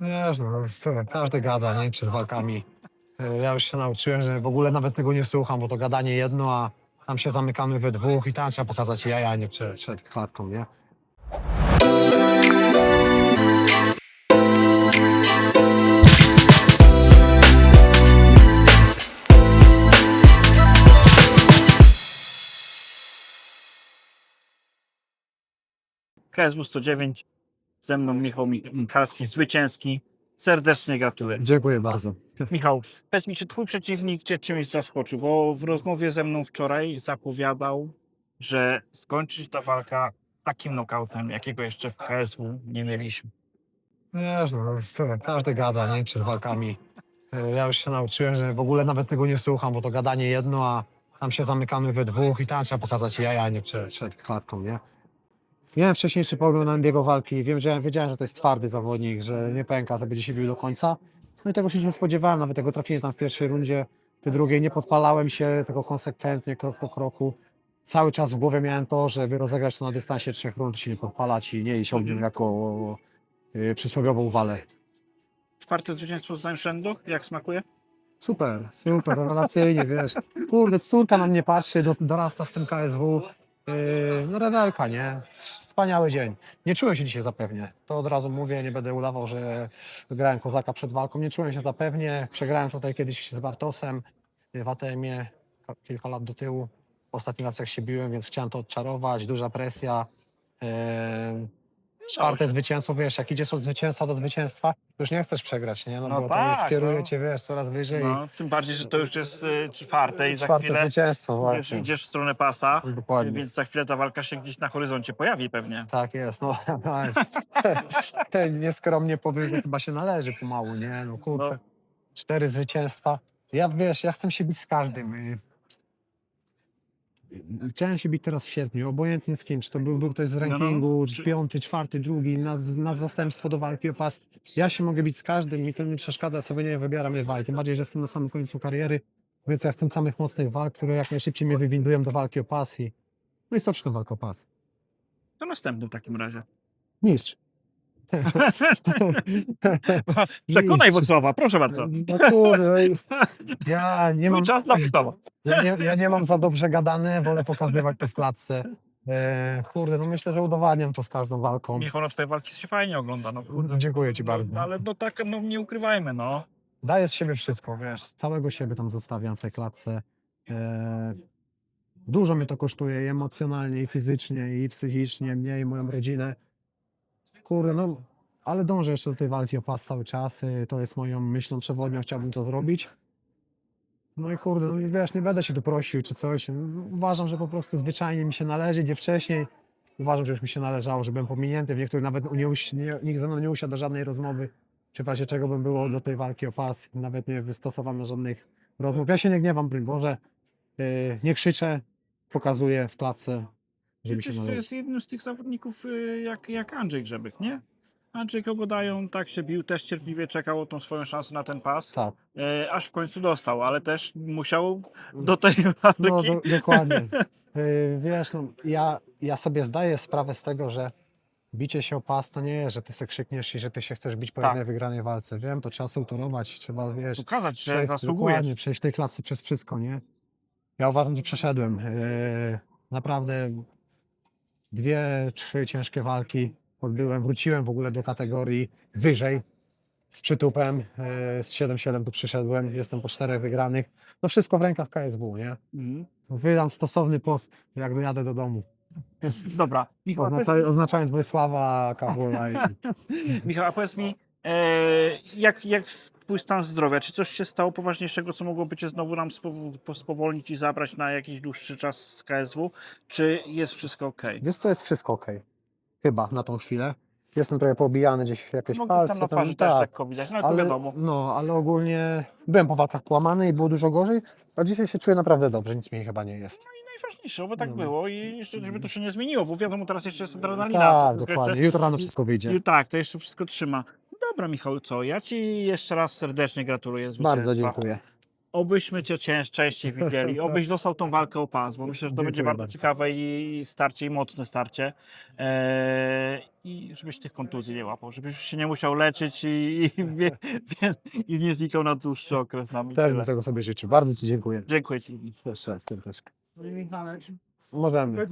Wiesz, no, każdy gada, nie? Przed walkami. E, Ja już się nauczyłem, że w ogóle nawet tego nie słucham, bo to gadanie jedno, a tam się zamykamy we dwóch i tam trzeba pokazać jaja, nie przed, przed klatką, nie? KSW 109, ze mną Michał Michalski, zwycięski. Serdecznie gratuluję. Dziękuję bardzo. Michał, powiedz mi, czy twój przeciwnik cię czymś zaskoczył? Bo w rozmowie ze mną wczoraj zapowiadał, że skończy się ta walka takim nokautem, jakiego jeszcze w KSW nie mieliśmy. Wiesz, no, każdy gada, nie? Przed walkami. E, Ja już się nauczyłem, że w ogóle nawet tego nie słucham, bo to gadanie jedno, a tam się zamykamy we dwóch i tam trzeba pokazać jaja, nie przed, przed klatką, nie? Miałem wcześniejszy pogląd na jego walki. Wiem, że wiedziałem, że to jest twardy zawodnik, że nie pęka, że będzie się bił do końca. No i tego się nie spodziewałem, nawet tego trafienia tam w pierwszej rundzie, tej drugiej nie podpalałem się, tylko konsekwentnie, krok po kroku. Cały czas w głowie miałem to, żeby rozegrać to na dystansie trzech rund, się nie podpalać i nie iść ogniem jako yy, przysłowiową walę. Czwarte zwycięstwo z rzędu, jak smakuje? Super, super, rewelacyjnie, wiesz. Kurde, córka na mnie patrzy, do- dorasta z tym KSW. Yy, no rewelka, nie? Wspaniały dzień. Nie czułem się dzisiaj zapewnie. To od razu mówię, nie będę udawał, że grałem kozaka przed walką. Nie czułem się zapewnie. Przegrałem tutaj kiedyś z Bartosem w ATM-ie kilka lat do tyłu. Ostatni raz jak się biłem, więc chciałem to odczarować. Duża presja. Yy, czwarte zwycięstwo, wiesz, jak idziesz od zwycięstwa do zwycięstwa, już nie chcesz przegrać, nie? No, No bo tak, to kieruje no. cię, wiesz, coraz wyżej. No, tym bardziej, że to już jest y, czwarte i za Czwarte chwilę zwycięstwo, idziesz, właśnie. idziesz w stronę pasa, Dokładnie. więc za chwilę ta walka się gdzieś na horyzoncie pojawi pewnie. Tak jest, no. Nieskromnie powiem, że chyba się należy pomału, nie? No kurczę. No. Cztery zwycięstwa. Ja wiesz, ja chcę się bić z każdym. y. Chciałem się bić teraz w sierpniu, obojętnie z kim, czy to był, był ktoś z No, no. rankingu, Czy- czy piąty, czwarty, drugi, na, na zastępstwo do walki o pas. Ja się mogę bić z każdym, mi to nie przeszkadza, sobie nie wybieram rywali. Tym bardziej, że jestem na samym końcu kariery, więc ja chcę samych mocnych walk, które jak najszybciej mnie wywindują do walki o pas i no i stoczną walkę o pas. To następny w takim razie. Mistrz. Przekonaj. Wocława, proszę bardzo. No kurde, no ja nie mam, czas dla Wocława. ja nie, ja nie mam za dobrze gadane, wolę pokazywać to w klatce. E, kurde, no myślę, że udowadniam to z każdą walką. Michał, no twoje walki się fajnie ogląda. No, No, dziękuję ci bardzo. No, ale no tak, no nie ukrywajmy, no. Daję z siebie wszystko, wiesz, całego siebie tam zostawiam w tej klatce. E, dużo mnie to kosztuje i emocjonalnie, i fizycznie, i psychicznie, mnie i moją rodzinę. Kurde, no, ale dążę jeszcze do tej walki o pas cały czas. e, To jest moją myślą przewodnią, chciałbym to zrobić. No i kurde, no wiesz, nie będę się tu prosił czy coś. Uważam, że po prostu zwyczajnie mi się należy, gdzie wcześniej uważam, że już mi się należało, że byłem pominięty, w niektórych nawet nie, uś- nie, nikt ze mną nie usiadł do żadnej rozmowy, czy w razie czego bym było do tej walki o pas, nawet nie wystosowano żadnych rozmów. Ja się nie gniewam, broń Boże, yy, nie krzyczę, pokazuję w klatce, się Jesteś to należy. jest jednym z tych zawodników y, jak, jak Andrzej Grzebych, nie? Andrzej kogo dają, tak się bił, też cierpliwie czekał o tą swoją szansę na ten pas, Tak, e, aż w końcu dostał, ale też musiał do tej walki. no do, dokładnie. Yy, wiesz, no, ja, ja sobie zdaję sprawę z tego, że bicie się o pas to nie jest, że ty se krzykniesz i że ty się chcesz bić po Tak. jednej wygranej walce. Wiem, to trzeba sułtorować, trzeba, wiesz, Pokazać, że zasługujesz. dokładnie, przejść tej klatce przez wszystko, nie? Ja uważam, że przeszedłem. Yy, naprawdę dwie, trzy ciężkie walki odbyłem. Wróciłem w ogóle do kategorii wyżej z przytupem. Yy, z 7-7 tu przyszedłem. Jestem po czterech wygranych. No wszystko w rękach KSW, nie? Mhm. Wydam stosowny post, jak dojadę do domu. Dobra, Michał, a powiedz, Oznacza, oznaczając Wysława, Kabula i... Michał, a powiedz mi, e, jak, jak s- twój stan zdrowia? Czy coś się stało poważniejszego, co mogłoby cię znowu nam spow- po- spowolnić i zabrać na jakiś dłuższy czas z KSW? Czy jest wszystko ok? Wiesz co, jest wszystko ok. Chyba na tą chwilę. Jestem trochę poobijany gdzieś w jakieś Mogę palce. tam na tam- twarzy też lekko widać, no ale to wiadomo. no, ale ogólnie byłem po walkach połamany i było dużo gorzej, a dzisiaj się czuję naprawdę dobrze, nic mi chyba nie jest. Najważniejsze, bo tak No. było i żeby to się nie zmieniło, bo wiadomo, teraz jeszcze jest adrenalina. Tak, dokładnie. Jutro rano wszystko wyjdzie. i tak, to jeszcze wszystko trzyma. Dobra, Michał, co? Ja Ci jeszcze raz serdecznie gratuluję zwycięstwa. Bardzo dziękuję. obyśmy cię cię- częściej widzieli, obyś dostał tą walkę o pas, bo myślę, że to będzie bardzo, bardzo. ciekawe i starcie, i mocne starcie. Eee, I żebyś tych kontuzji nie łapał, żebyś się nie musiał leczyć i, i, wie, wie, i nie znikał na dłuższy okres. Też Tyle. bym tego sobie życzył. Bardzo Ci dziękuję. Dziękuję Ci. Jeszcze raz serdecznie. Możemy.